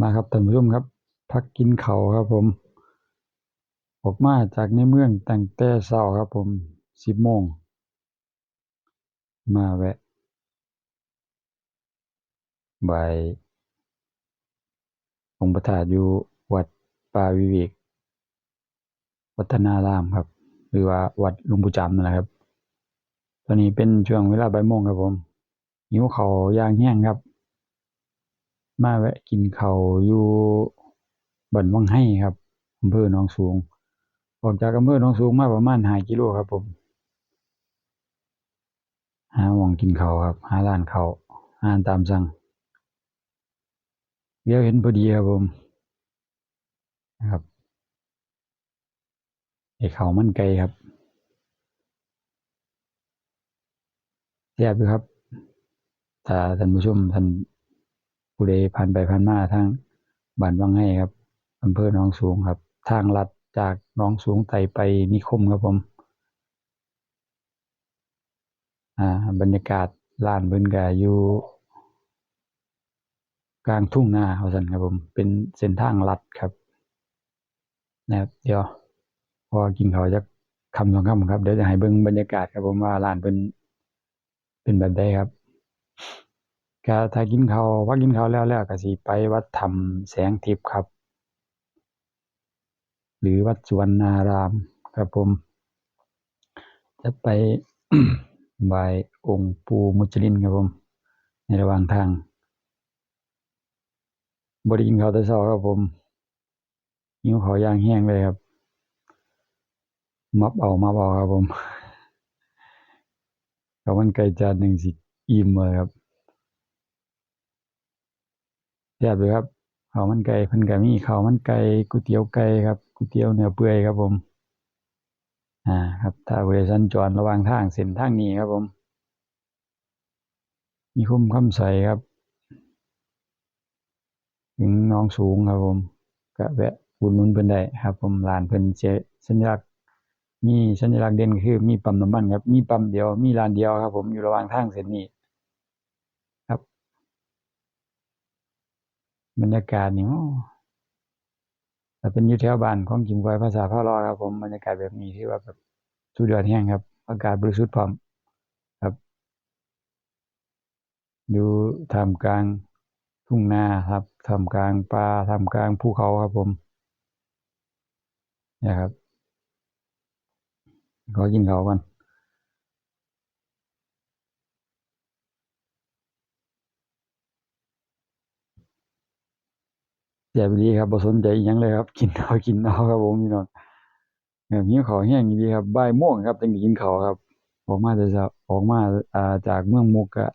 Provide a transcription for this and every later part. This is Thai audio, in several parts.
มาครับท่านผู้ชมครับ พักกินเขาครับผม ออกมาจากในเมืองแตั้งแต่เช้าครับผมสิบโมง มาแวะบายองค์ประธานอยู่วัดป่าวิเวกวัฒนารามครับ หรือว่าวัดลุงปู่จำนั่นแหละครับ ตอนนี้เป็นช่วงเวลาบ่ายโมงครับผมหิวเขาอย่างแห้งครับ มาแวะกินเขาอยู่บ้านวังไห้ครับอำเภอหนองสูง ออกจากอำเภอหนองสูงมาประมาณห้ากิโลครับผม หาหมองกินเขาครับ หาร้านเขาอาหารตามสั่งเดี๋ยวเห็นพอดีครับผมนะครับไอ้ข้ามันไก่ครับแซ่บอยู่ครับถ้าท่านผู้ชมท่าน ผู้ใดผ่านไปผ่านมาทางบ้านวังไห้ครับอำเภอหนองสูงครับ ทางลัดจากหนองสูงไต่ไปนิคมครับผมอ่าบรรยากาศร้านเพิ่นก็อยู่กลางทุ่งนาว่าซั่นครับผม เป็นเส้นทางลัดครับนะครับเดี๋ยวพอกินข้าวจักคำสองคำครับ เดี๋ยวจะให้เบิ่งบรรยากาศครับผมว่าร้านเพิ่นเป็นแบบใดครับ ก็ถ้ากินข้าวพอกินข้าวแล้วแล้วก็สิไปวัดถ้ำแสงทิพย์ครับ หรือวัดสุวรรณารามครับผม จะไปไหว้องค์ปู่มุจลินครับผม ในระหว่างทางบ่ได้กินข้าวแต่เช้าครับผมหิวข้าวย่างแรงเลยครับ มับเอามับเอาครับผมข้าวมันไก่จานหนึ่งสิอิ่มเลยครับ แซ่บอยู่ครับข้าวมันไก่เพิ่นก็มีข้าวมันไก่ก๋วยเตี๋ยวไก่ครับก๋วยเตี๋ยวเนื้อเปื่อยครับผม อ่า ครับ ถ้าผู้ใดสัญจรระหว่างทางเส้นทางนี้ครับผมนิคมคำใสครับ ถึงหนองสูงครับผมก็แวะอุดหนุนเพิ่นได้ครับ ผมร้านเพิ่นสิสัญลักษณ์มีสัญลักษณ์เด่นคือมีปั๊มน้ำมันครับ มีปั๊มเดียว มีร้านเดียวครับ ผมอยู่ระหว่างทางเส้นนี้ ครับ บรรยากาศนี่โอ้ถ้าเป็นอยู่แถวบ้านของกิมกอยภาษาพะเลาะครับผมบรรยากาศแบบนี้ถือว่าแบบสุดยอดแรงครับ อากาศบริสุทธิ์พร้อมครับ อยู่ท่ามกลางทุ่งนาครับท่ามกลางป่าท่ามกลางภูเขาครับผมนี่ยครับขอกินเขาก่อน แซ่บอีหลีครับบ่สนใจอิหยังเลยครับ กินเอากินเอาครับผมพี่น้องแบบหิวข้าวแรงอีครับบ่ายโมงครับจึงได้กินข้าวครับ ออกมาแต่เช้าออกมาอ่าจากเมืองมุกก็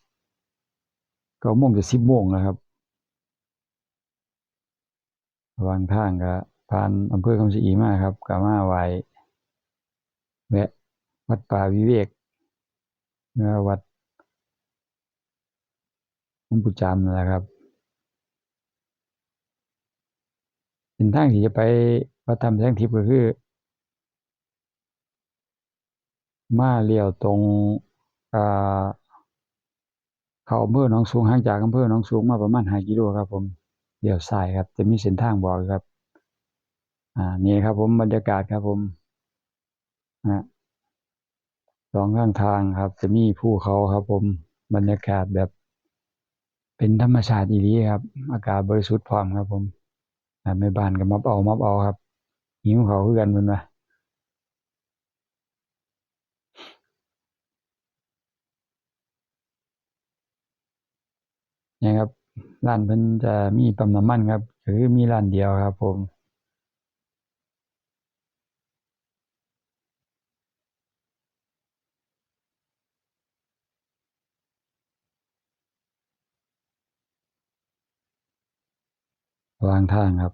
เก้าโมงจะสิบโมงแล้วครับระหว่างทางก็ผ่านอำเภอคำชะอีมาครับก็มาไหว้แวะวัดป่าวิเวกวัดหลวงปู่จำนั่นแหละครับ เส้นทางที่จะไปวัดถ้ำแสงทิพย์ก็คือ มาเลี้ยวตรงอ่าเข้าอำเภอหนองสูงห่างจากอำเภอหนองสูงมาประมาณห้ากิโลครับ ผมเลี้ยวซ้ายครับ จะมีเส้นทางบอกครับ อ่านี่ครับ ผมบรรยากาศครับ ผมอ่าสองข้างทางครับ จะมีภูเขาครับ ผมบรรยากาศแบบ เป็นธรรมชาติอีหลีครับ อากาศบริสุทธิ์พร้อมครับ ผม แม่บ้านก็มับเอามับเอาครับหิวเขาวคือกันมันมาเนี่ยครับร้านเพิ่นจะมีปั๊มน้ำมันครับ คือมีร้านเดียวครับ ผม ระหว่างทางครับ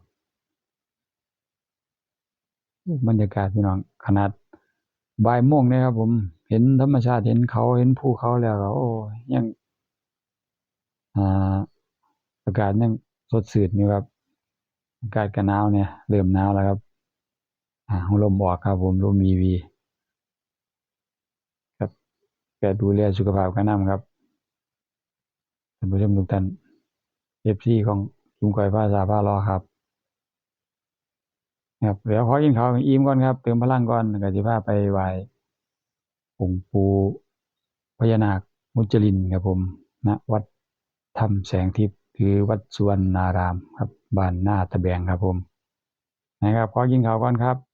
โอ้บรรยากาศพี่น้องขนาดบ่ายโมงเนี่ยครับ ผมเห็นธรรมชาติเห็นเขาเห็นภูเขาแล้วก็โอ้ยังอ่าอากาศยังสดชื่นอยู่ครับ อากาศก็หนาวแหน่เริ่มหนาวแล้วครับ อ่าลมออกครับ ผมลมวีวีครับก็ดูแลสุขภาพกันนำครับท่านผู้ชมทุกท่าน FC ของ จุมก่อยภาษาพารอครับครับเดี๋ยวขอกินข้าวอิ่มก่อนครับเติมพลังก่อนแล้วก็สิพาไปไหว้องค์ปู่พญานาคมุจลินครับผมณวัดถ้ำแสงทิพย์คือวัดสุวรรณารามครับบ้านหน้าตะแบงครับผมนะครับขอกินข้าวก่อนครับ